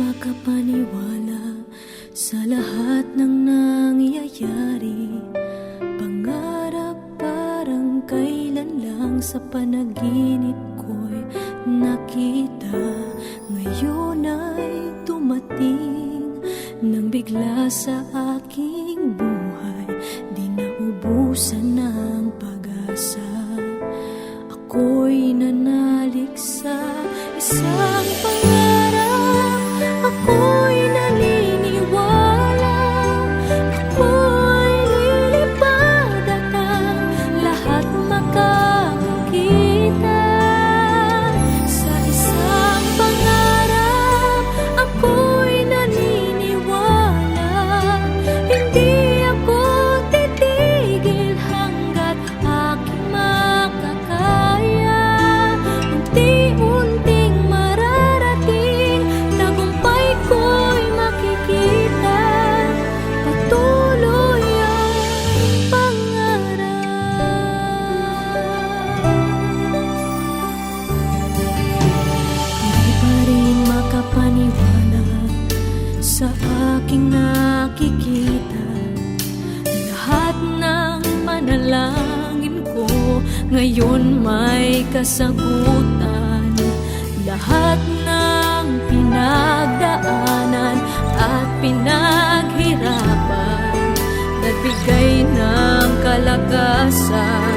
Makapaniwala sa lahat ng nangyayari. Pangarap parang kailan sa panaginip ko'y nakita Ngayon ay tumating nang bigla sa aking buhay. Di naubusan ng aking nakikita. Lahat ng manalangin ko Ngayon may kasagutan. Lahat ng pinagdaanan At pinaghirapan. Nagbigay ng kalakasan.